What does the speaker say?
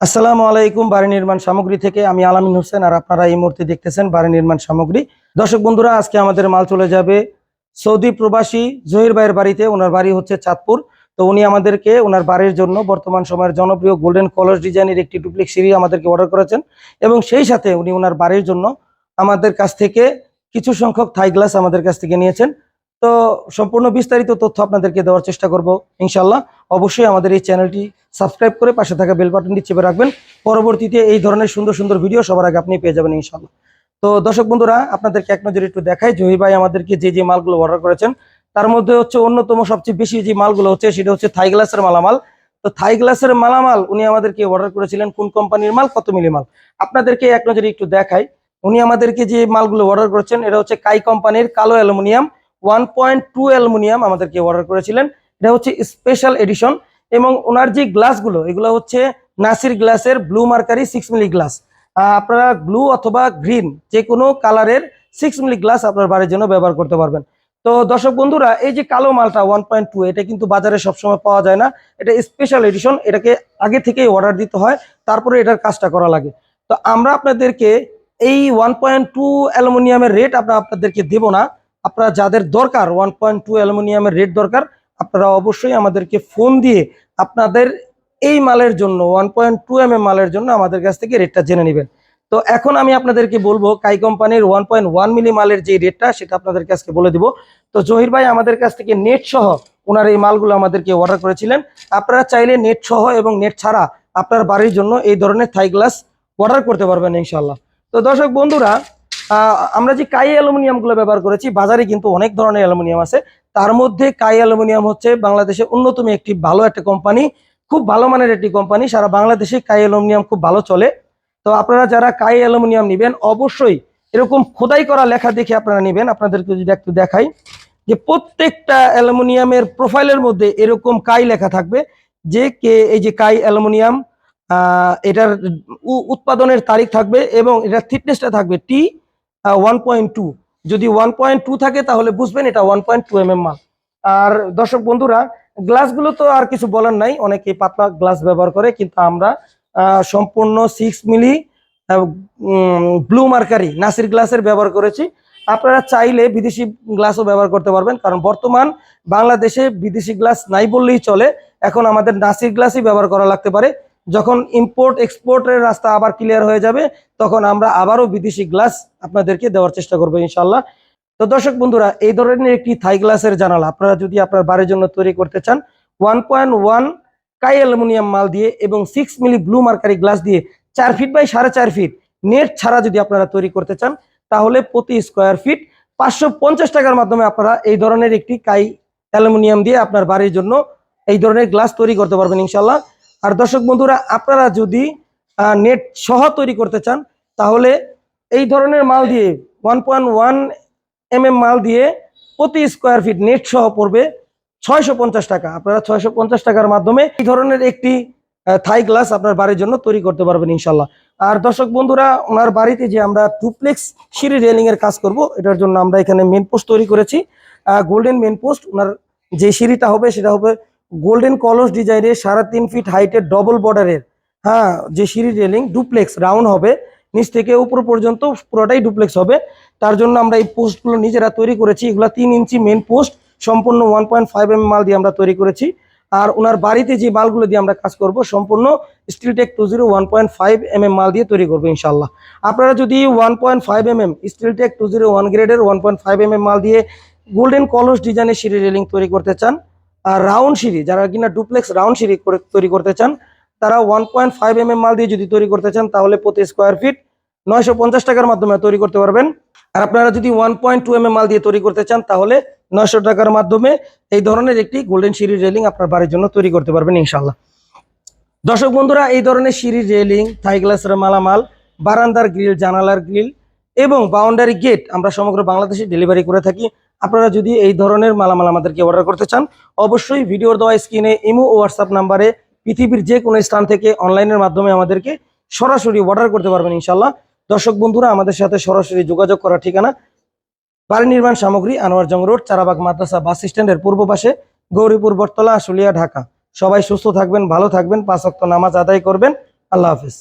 আসসালামু আলাইকুম বাড়ি নির্মাণ সামগ্রী থেকে, আমি আলামিন হোসেন আর আপনারা এই মুহূর্তে দেখতেছেন বাড়ি নির্মাণ সামগ্রী। দর্শক বন্ধুরা, আজকে আমাদের মাল চলে যাবে সৌদি প্রবাসী জহির ভাইয়ের বাড়িতে, ওনার বাড়ি হচ্ছে চাঁদপুর। তো উনি আমাদেরকে ওনার বাড়ির জন্য বর্তমান সময়ের জনপ্রিয় গোল্ডেন কলার ডিজাইনের একটি ডুপ্লিক সিঁড়ি আমাদেরকে অর্ডার করেছেন এবং সেই সাথে উনি ওনার বাড়ির জন্য আমাদের কাছ থেকে কিছু সংখ্যক থাই গ্লাস আমাদের কাছ থেকে নিয়েছেন। তো সম্পূর্ণ বিস্তারিত তথ্য আপনাদেরকে দেওয়ার চেষ্টা করব ইনশাল্লাহ অবশ্যই আমাদের এই চ্যানেলটি সাবস্ক্রাইব করে পাশে থাকা বেল বাটনটি চেপে রাখবেন। পরবর্তীতে এই ধরনের সুন্দর সুন্দর ভিডিও সবার আগে আপনি পেয়ে যাবেন ইনশাল্লাহ তো দর্শক বন্ধুরা, আপনাদেরকে এক নজরে একটু দেখাই, জহির ভাই আমাদেরকে যে যে মালগুলো অর্ডার করেছেন, তার মধ্যে হচ্ছে অন্যতম সবচেয়ে বেশি যে মালগুলো হচ্ছে, সেটা হচ্ছে থাই গ্লাসের মালামাল। তো থাই গ্লাসের মালামাল উনি আমাদেরকে অর্ডার করেছিলেন কোন কোম্পানির মাল, কত মিলি মাল? আপনাদেরকে এক নজরে একটু দেখাই, উনি আমাদেরকে যে মালগুলো অর্ডার করেছেন, এটা হচ্ছে কাই কোম্পানির কালো aluminium one point two aluminium আমাদেরকে অর্ডার করেছিলেন। এটা হচ্ছে স্পেশাল এডিশন এবং ওনার যে গ্লাসগুলো এগুলো হচ্ছে নাসির গ্লাসের blue mercury six milli glass আপনারা ব্লু অথবা গ্রিন যে কোনো কালারের সিক্স মিলি গ্লাস আপনার বাড়ির জন্য ব্যবহার করতে পারবেন। তো দর্শক বন্ধুরা, এই যে কালো মালটা ওয়ান পয়েন্ট টু এটা কিন্তু বাজারে সবসময় পাওয়া যায় না। এটা স্পেশাল এডিশন এটাকে আগে থেকেই অর্ডার দিতে হয়, তারপরে এটার কাজটা করা লাগে। তো আমরা আপনাদেরকে এই ওয়ান পয়েন্ট টু অ্যালুমিনিয়ামের রেট আমরা আপনাদেরকে দেব না। আপনারা যাদের দরকার ওয়ান পয়েন্ট টু অ্যালুমিনিয়ামের রেট দরকার, আপনারা অবশ্যই আমাদেরকে ফোন দিয়ে আপনাদের এই মালের জন্য ওয়ান পয়েন্ট টু এম মালের জন্য আমাদের কাছ থেকে রেটটা জেনে নেবেন। তো এখন আমি আপনাদেরকে বলব, কাই কোম্পানির ওয়ান পয়েন্ট ওয়ান মিলি মালের যে রেটটা সেটা আপনাদের কাছকে বলে দিব। তো জহির ভাই, আমাদের কাছ থেকে নেট সহ ওনার এই মালগুলো আমাদেরকে অর্ডার করেছিলেন। আপনারা চাইলে নেট সহ এবং নেট ছাড়া আপনার বাড়ির জন্য এই ধরনের থাই গ্লাস অর্ডার করতে পারবেন ইনশাল্লাহ তো দর্শক বন্ধুরা আমরা যে কাই অ্যালুমিনিয়ামগুলো ব্যবহার করেছি, বাজারে কিন্তু অনেক ধরনের অ্যালুমিনিয়াম আছে। তার মধ্যে কাই অ্যালুমিনিয়াম হচ্ছে বাংলাদেশের অন্যতম একটি ভালো একটা কোম্পানি, খুব ভালো মানের একটি কোম্পানি। সারা বাংলাদেশে কাই অ্যালুমিনিয়াম খুব ভালো চলে। তো আপনারা যারা কাই অ্যালুমিনিয়াম নেবেন, অবশ্যই এরকম খোদাই করা লেখা দেখে আপনারা নেবেন। আপনাদেরকে যদি একটু দেখাই যে প্রত্যেকটা অ্যালুমিনিয়ামের প্রোফাইলের মধ্যে এরকম কাই লেখা থাকবে যে কে, এই যে কাই অ্যালুমিনিয়াম এটার উৎপাদনের তারিখ থাকবে এবং এটার থিকনেসটা থাকবে টি ওয়ান পয়েন্ট টু যদি ওয়ান পয়েন্ট টু থাকে, তাহলে বুঝবেন এটা one point two M R দর্শক বন্ধুরা, গ্লাসগুলো তো আর কিছু বলার নাই অনেকে পাতলা গ্লাস ব্যবহার করে, কিন্তু আমরা সম্পূর্ণ six milli blue mercury Nasir গ্লাসের ব্যবহার করেছি। আপনারা চাইলে বিদেশি গ্লাসও ব্যবহার করতে পারবেন, কারণ বর্তমান বাংলাদেশে বিদেশি গ্লাস নাই বললেই চলে। এখন আমাদের নাসির গ্লাসই ব্যবহার করা লাগতে পারে। যখন ইম্পোর্ট এক্সপোর্টের রাস্তা আবার ক্লিয়ার হয়ে যাবে, তখন আমরা আবারও বিদেশি গ্লাস আপনাদেরকে দেওয়ার চেষ্টা করব ইনশাল্লাহ তো দর্শক বন্ধুরা, এই ধরনের একটি থাই গ্লাসের জানালা, আপনারা যদি আপনার বাড়ির জন্য তৈরি করতে চান ওয়ান পয়েন্ট ওয়ান কাই অ্যালুমিনিয়াম মাল দিয়ে এবং six milli blue mercury glass দিয়ে চার ফিট বাই সাড়ে চার ফিট নেট ছাড়া যদি আপনারা তৈরি করতে চান, তাহলে প্রতি স্কোয়ার ফিট পাঁচশো পঞ্চাশ টাকার মাধ্যমে আপনারা এই ধরনের একটি কাই অ্যালুমিনিয়াম দিয়ে আপনার বাড়ির জন্য এই ধরনের গ্লাস তৈরি করতে পারবেন ইনশাল্লাহ আর দর্শক বন্ধুরা, আপনারা যদি নেট সহ তৈরি করতে চান, তাহলে এই ধরনের মাল দিয়ে ওয়ান পয়েন্ট ওয়ান এম মাল দিয়ে প্রতি স্কোয়ার ফিট নেট সহ পড়বে ছয়শো পঞ্চাশ টাকা। আপনারা ছয়শো পঞ্চাশ টাকার মাধ্যমে এই ধরনের একটি থাই গ্লাস আপনার বাড়ির জন্য তৈরি করতে পারবেন ইনশাল্লাহ আর দর্শক বন্ধুরা, ওনার বাড়িতে যে আমরা টুপ্লেক্স সিঁড়ি রেলিং এর কাজ করব, এটার জন্য আমরা এখানে মেন পোস্ট তৈরি করেছি। গোল্ডেন মেন পোস্ট ওনার যে সিঁড়িটা হবে, সেটা হবে গোল্ডেন কলস ডিজাইনের সাড়ে তিন ফিট হাইটের ডবল বর্ডারের হ্যাঁ যে সিঁড়ি রেলিং ডুপ্লেক্স রাউন্ড হবে, নিচ থেকে উপর পর্যন্ত পুরোটাই ডুপ্লেক্স হবে। তার জন্য আমরা এই পোস্টগুলো নিজেরা তৈরি করেছি। এগুলো তিন ইঞ্চি মেন পোস্ট সম্পূর্ণ ওয়ান পয়েন্ট ফাইভ এম মাল দিয়ে আমরা তৈরি করেছি। আর ওনার বাড়িতে যে মালগুলো দিয়ে আমরা কাজ করব, সম্পূর্ণ steel tech two zero one point five M M মাল দিয়ে তৈরি করব ইনশাল্লাহ আপনারা যদি one point five M M steel tech two zero one গ্রেডের one point five M M মাল দিয়ে গোল্ডেন কলস ডিজাইনের সিঁড়ি রেলিং তৈরি করতে চান রাউন্ড সিঁড়ি, যারা কিনা ডুপ্লেক্স রাউন্ড সিঁড়ি করে তৈরি করতে চান, তারা ওয়ান পয়েন্ট ফাইভ এম মাল দিয়ে যদি তৈরি করতে চান, তাহলে প্রতি স্কোয়ার ফিট নয়শো পঞ্চাশ টাকার মাধ্যমে তৈরি করতে পারবেন। আর আপনারা যদি ওয়ান পয়েন্ট টু এম মাল দিয়ে তৈরি করতে চান, তাহলে নয়শো টাকার মাধ্যমে এই ধরনের একটি গোল্ডেন সিঁড়ি রেলিং আপনার বাড়ির জন্য তৈরি করতে পারবেন ইনশাল্লাহ দর্শক বন্ধুরা, এই ধরনের সিঁড়ি রেলিং থাই গ্লাসের মালামাল, বারান্দার গ্রিল জানালার গ্রিল এবং বাউন্ডারি গেট আমরা সমগ্র বাংলাদেশে ডেলিভারি করে থাকি। আপনারা যদি এই ধরনের মালামাল আমাদেরকে অর্ডার করতে চান, অবশ্যই ভিডিওর দেওয়া স্ক্রিনে ইমো হোয়াটসঅ্যাপ নাম্বারে পৃথিবীর যে কোনো স্থান থেকে অনলাইনের মাধ্যমে আমাদেরকে সরাসরি অর্ডার করতে পারবেন ইনশাল্লাহ দর্শক বন্ধুরা, আমাদের সাথে সরাসরি যোগাযোগ করার ঠিকানা বাড়ি নির্মাণ সামগ্রী, আনোয়ার জং রোড, চারাবাগ মাদ্রাসা বাস স্ট্যান্ডের পূর্ব পাশে, গৌরীপুর, বটতলা, আশুলিয়া, ঢাকা। সবাই সুস্থ থাকবেন, ভালো থাকবেন, পাঁচ ওয়াক্ত নামাজ আদায় করবেন। আল্লাহ হাফেজ।